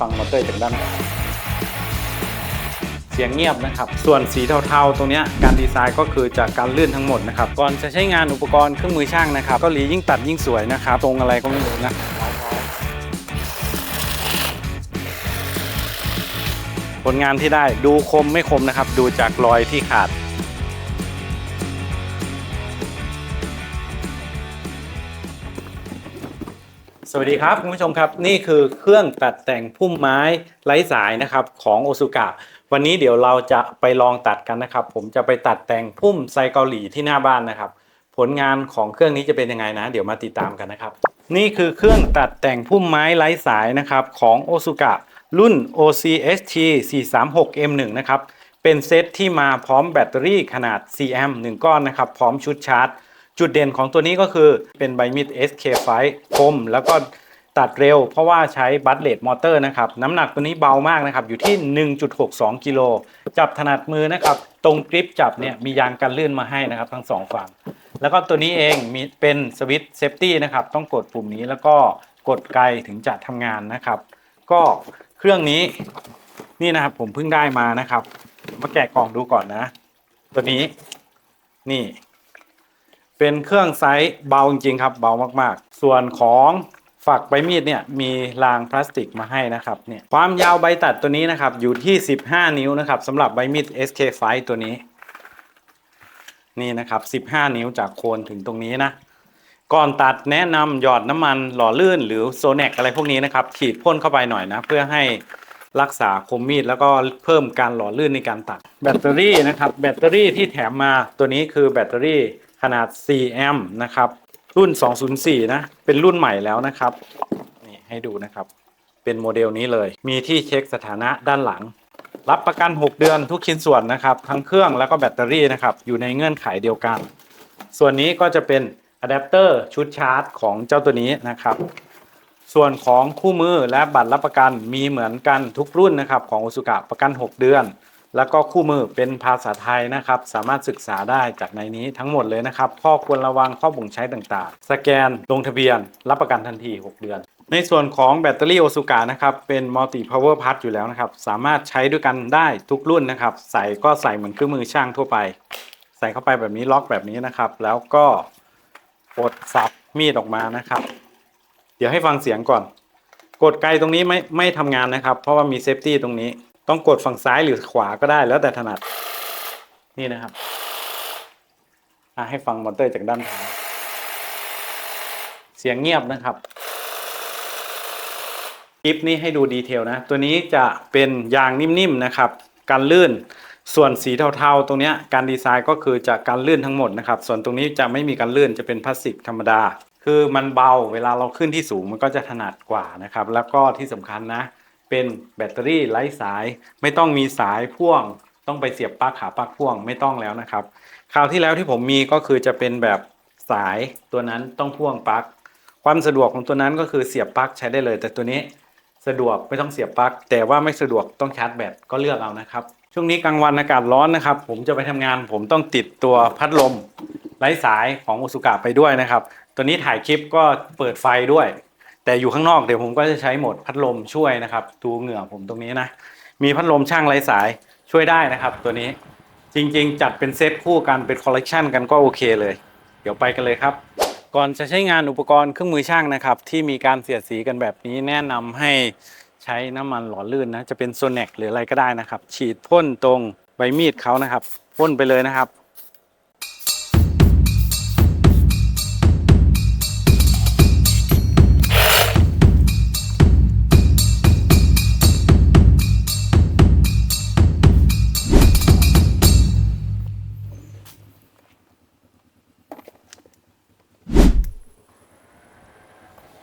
ฟังมอเตอร์จากด้านหลังเสียงเงียบนะครับ ส่วนสีเทาๆ ตรงนี้การดีไซน์ก็คือจากการลื่นทั้งหมดนะครับ ก่อนจะใช้งานอุปกรณ์เครื่องมือช่างนะครับเก็หลียิ่งตัดยิ่งสวยนะครับ ตรงอะไรก็ไม่รู้นะผลงานที่ได้ดูคมไม่คมนะครับ ดูจากรอยที่ขาด สวัสดีครับคุณผู้ชมครับนี่คือเครื่องตัดแต่งพุ่มไม้ไร้สายนะครับของโอซุกะวันนี้เดี๋ยวเราจะไปลองตัดกันนะครับ ผมจะไปตัดแต่งพุ่มไซเกาหลีที่หน้าบ้านนะครับ ผลงานของเครื่องนี้จะเป็นยังไงนะ เดี๋ยวมาติดตามกันนะครับ นี่คือเครื่องตัดแต่งพุ่มไม้ไร้สายนะครับของโอซุกะรุ่น OCST 436M1 นะครับเป็นเซตที่มาพร้อมแบตเตอรี่ขนาด4 1ก้อนนะครับพร้อมชุดชาร์จ จุดเด่นของตัวนี้ก็คือเป็นใบมีด SK5 คม แล้วก็ตัดเร็วเพราะว่าใช้บัตเลดมอเตอร์นะครับ น้ำหนักตัวนี้เบามากนะครับ อยู่ที่ 1.62 กิโล จับถนัดมือนะครับ ตรงกริปจับเนี่ยมียางกันลื่นมาให้นะครับ ทั้งสองฝั่ง แล้วก็ตัวนี้เองมีเป็นสวิตช์เซฟตี้นะครับ ต้องกดปุ่มนี้แล้วก็กดไกลถึงจะทำงานนะครับ ก็เครื่องนี้นี่นะครับผมเพิ่งได้มานะครับ มาแกะกล่องดูก่อนนะ ตัวนี้นี่ เป็นเครื่องไซส์เบาจริงๆครับเบามากๆ ส่วนของฝักใบมีดเนี่ยมีรางพลาสติกมาให้นะครับเนี่ยความยาวใบตัดตัวนี้นะครับอยู่ที่ 15 นิ้วนะครับสำหรับใบมีด SK5 ตัวนี้ นี่นะครับ 15 นิ้วจากโคนถึงตรงนี้นะ ก่อนตัดแนะนำหยอดน้ำมันหล่อลื่นหรือโซเนกอะไรพวกนี้นะครับขีดพ่นเข้าไปหน่อยนะ เพื่อให้รักษาคมมีดแล้วก็เพิ่มการหล่อลื่นในการตัด แบตเตอรี่นะครับแบตเตอรี่ที่แถมมาตัวนี้คือแบตเตอรี่ ขนาด 4 แอมป์นะครับ รุ่น 204 นะ เป็นรุ่นใหม่แล้วนะครับ นี่ให้ดูนะครับ เป็นโมเดลนี้เลย มีที่เช็คสถานะด้านหลัง รับประกัน 6 เดือนทุกชิ้นส่วนนะครับ ทั้งเครื่องแล้วก็แบตเตอรี่นะครับ อยู่ในเงื่อนไขเดียวกัน ส่วนนี้ก็จะเป็นอะแดปเตอร์ชุดชาร์จของเจ้าตัวนี้นะครับ ส่วนของคู่มือและบัตรรับประกันมีเหมือนกันทุกรุ่นนะครับ ของ o อ u k a ประกัน 6 เดือน แล้วก็คู่มือเป็นภาษาไทยนะครับ สามารถศึกษาได้จากในนี้ทั้งหมดเลยนะครับ ข้อควรระวังข้อบ่งใช้ต่างๆ สแกนลงทะเบียน รับประกันทันที 6 เดือน ในส่วนของแบตเตอรี่โอซูกานะครับ เป็นมัลติพาวเวอร์พัทอยู่แล้วนะครับ สามารถใช้ด้วยกันได้ทุกรุ่นนะครับ ใส่ก็ใส่เหมือนเครื่องมือช่างทั่วไป ใส่เข้าไปแบบนี้ล็อกแบบนี้นะครับ แล้วก็กดสับมีดออกมานะครับ เดี๋ยวให้ฟังเสียงก่อน กดไกลตรงนี้ไม่ไม่ทำงานนะครับ เพราะว่ามีเซฟตี้ตรงนี้ ต้องกดฝั่งซ้ายหรือขวาก็ได้แล้วแต่ถนัด นี่นะครับให้ฟังมอเตอร์จากด้านท้ายเสียงเงียบนะครับคลิปนี้ให้ดูดีเทลนะ ตัวนี้จะเป็นยางนิ่มๆนะครับ กันลื่น ส่วนสีเทาๆ ตรงนี้การดีไซน์ก็คือจากการลื่นทั้งหมดนะครับ ส่วนตรงนี้จะไม่มีการลื่นจะเป็นพลาสติกธรรมดา คือมันเบาเวลาเราขึ้นที่สูงมันก็จะถนัดกว่านะครับ แล้วก็ที่สำคัญนะ เป็นแบตเตอรี่ไร้สาย ไม่ต้องมีสายพ่วง ต้องไปเสียบปลั๊กขาปลั๊กพ่วงไม่ต้องแล้วนะครับ คราวที่แล้วที่ผมมีก็คือจะเป็นแบบสายตัวนั้นต้องพ่วงปลั๊กความสะดวกของตัวนั้นก็คือเสียบปลั๊กใช้ได้เลย แต่ตัวนี้สะดวกไม่ต้องเสียบปลั๊กแต่ว่าไม่สะดวกต้องชาร์จแบตก็เลือกเอานะครับ ช่วงนี้กลางวันอากาศร้อนนะครับ ผมจะไปทำงาน ผมต้องติดตัวพัดลมไร้สายของโอซุกะไปด้วยนะครับ ตัวนี้ถ่ายคลิปก็เปิดไฟด้วย แต่อยู่ข้างนอกเดี๋ยวผมก็จะใช้โหมดพัดลมช่วยนะครับดูเหงื่อผมตรงนี้นะ มีพัดลมช่างไร้สายช่วยได้นะครับ ตัวนี้จริงๆ จัดเป็นเซตคู่กันเป็นคอลเลกชันกันก็โอเคเลย เดี๋ยวไปกันเลยครับ ก่อนจะใช้งานอุปกรณ์เครื่องมือช่างนะครับ ที่มีการเสียดสีกันแบบนี้แนะนำให้ใช้น้ำมันหล่อลื่นนะจะเป็นโซเนกหรืออะไรก็ได้นะครับ ฉีดพ่นตรงใบมีดเขานะครับพ่นไปเลยนะครับ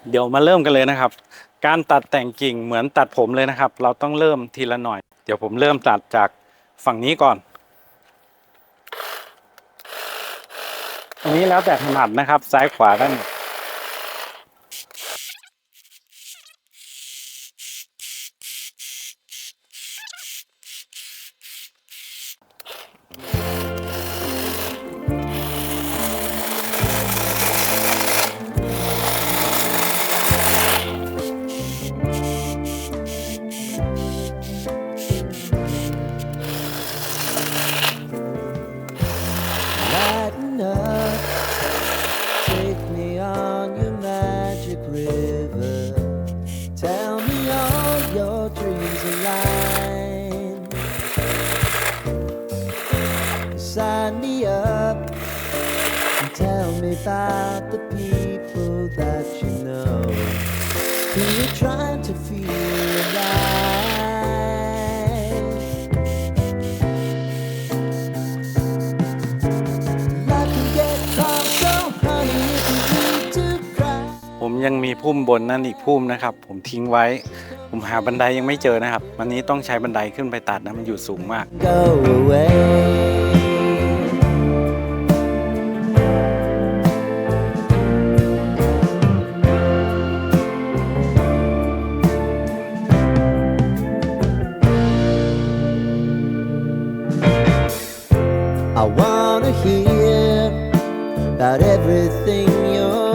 เดี๋ยวมาเริ่มกันเลยนะครับ การตัดแต่งกิ่งเหมือนตัดผมเลยนะครับ เราต้องเริ่มทีละหน่อย เดี๋ยวผมเริ่มตัดจากฝั่งนี้ก่อน อันนี้แล้วแต่ถนัดนะครับซ้ายขวาได้าน ด without the people that you know who are trying to feel alive. Life can get hard, so honey, if you need to cry. ผมยังมีพุ่มบนนั่นอีกพุ่มนะครับ ผมทิ้งไว้ ผมหาบันไดยังไม่เจอนะครับ วันนี้ต้องใช้บันไดขึ้นไปตัดนะมันอยู่สูงมาก go away. Everything you're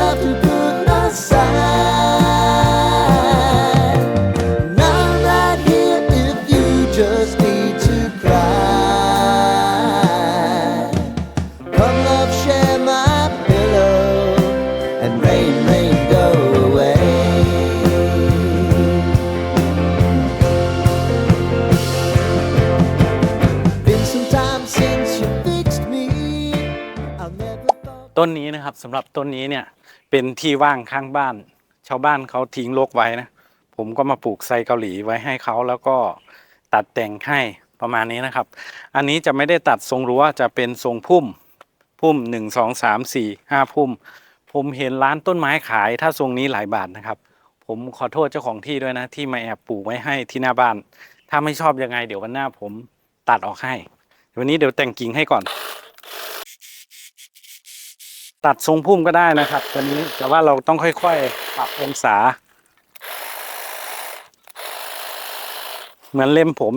have to put aside. And I'm right here if you just need to cry. Come, love, share my pillow, and rain, rain, go away. Been some time since you fixed me. I'll never thought. ต้นนี้นะครับสำหรับต้นนี้เนี่ย เป็นที่ว่างข้างบ้าน ชาวบ้านเขาทิ้งรกไว้นะ ผมก็มาปลูกไซเกาหลีไว้ให้เขาแล้วก็ตัดแต่งให้ประมาณนี้นะครับ อันนี้จะไม่ได้ตัดทรงรั้วจะเป็นทรงพุ่ม พุ่มหนึ่งสองสามสี่ห้าพุ่ม ผมเห็นร้านต้นไม้ขายถ้าทรงนี้หลายบาทนะครับ ผมขอโทษเจ้าของที่ด้วยนะ ที่มาแอบปลูกไว้ให้ที่หน้าบ้าน ถ้าไม่ชอบยังไงเดี๋ยววันหน้าผมตัดออกให้ วันนี้เดี๋ยวแต่งกิ่งให้ก่อน ตัดทรงพุ่มก็ได้นะครับตัวนี้แต่ว่าเราต้องค่อยๆ ปรับองศา เหมือนเล่มผม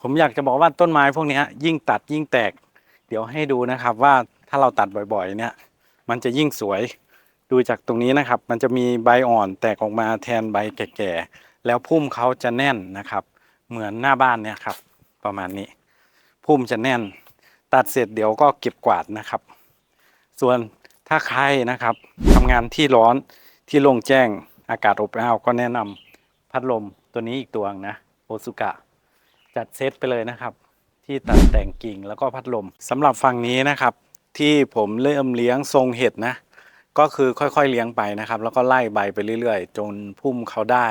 ผมอยากจะบอกว่าต้นไม้พวกนี้ยิ่งตัดยิ่งแตก เดี๋ยวให้ดูนะครับว่าถ้าเราตัดบ่อยๆ เนี่ย มันจะยิ่งสวยดูจากตรงนี้นะครับ มันจะมีใบอ่อนแตกออกมาแทนใบแก่ๆแล้วพุ่มเขาจะแน่นนะครับ เหมือนหน้าบ้านเนี่ยครับ ประมาณนี้ พุ่มจะแน่น ตัดเสร็จเดี๋ยวก็เก็บกวาดนะครับ ส่วนถ้าใครนะครับทำงานที่ร้อนที่โล่งแจ้งอากาศอบอ้าวก็แนะนำพัดลมตัวนี้อีกตัวหนึ่งนะโอซุกะ จัดเซตไปเลยนะครับ ที่ตัดแต่งกิ่งแล้วก็พัดลมสำหรับฝั่งนี้นะครับ ที่ผมเริ่มเลี้ยงทรงเห็ดนะ ก็คือค่อยๆเลี้ยงไปนะครับ แล้วก็ไล่ใบไปเรื่อยๆ จนพุ่มเขาได้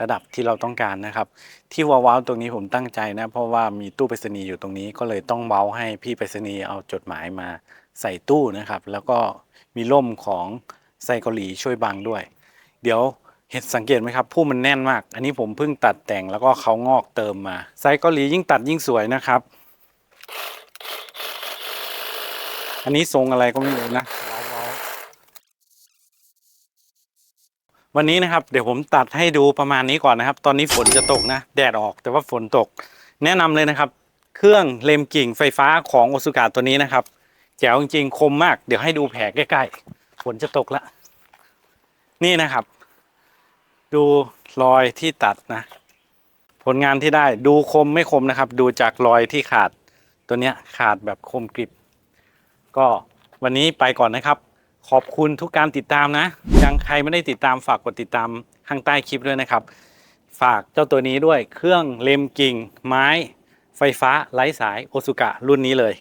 ระดับที่เราต้องการนะครับ ที่ว้าวๆตรงนี้ผมตั้งใจนะ เพราะว่ามีตู้ไปรษณีย์อยู่ตรงนี้ก็เลยต้องเว้าให้พี่ไปรษณีย์เอาจดหมายมาใส่ตู้นะครับ แล้วก็มีร่มของไซเกาหลีช่วยบังด้วย เดี๋ยวเห็ดสังเกตไหมครับพุ่มมันแน่นมาก อันนี้ผมเพิ่งตัดแต่งแล้วก็เขางอกเติมมา ไซเกาหลียิ่งตัดยิ่งสวยนะครับ อันนี้ทรงอะไรก็ไม่รู้นะว้าวๆ วันนี้นะครับเดี๋ยวผมตัดให้ดูประมาณนี้ก่อนนะครับ ตอนนี้ฝนจะตกนะ แดดออกแต่ว่าฝนตก แนะนำเลยนะครับ เครื่องเลมกิ่งไฟฟ้าของโอซุกะตัวนี้นะครับแจ๋วจริงๆคมมาก เดี๋ยวให้ดูแผลใกล้ๆฝนจะตกละ นี่นะครับ ดูรอยที่ตัดนะ ผลงานที่ได้ดูคมไม่คมนะครับ ดูจากรอยที่ขาดตัวเนี้ยขาดแบบคมกริบ ก็วันนี้ไปก่อนนะครับ ขอบคุณทุกการติดตามนะ ยังใครไม่ได้ติดตามฝากกดติดตามข้างใต้คลิปด้วยนะครับ ฝากเจ้าตัวนี้ด้วยเครื่องเลมกิ่ง ไม้ ไฟฟ้าไร้สายโอซุกะรุ่นนี้เลย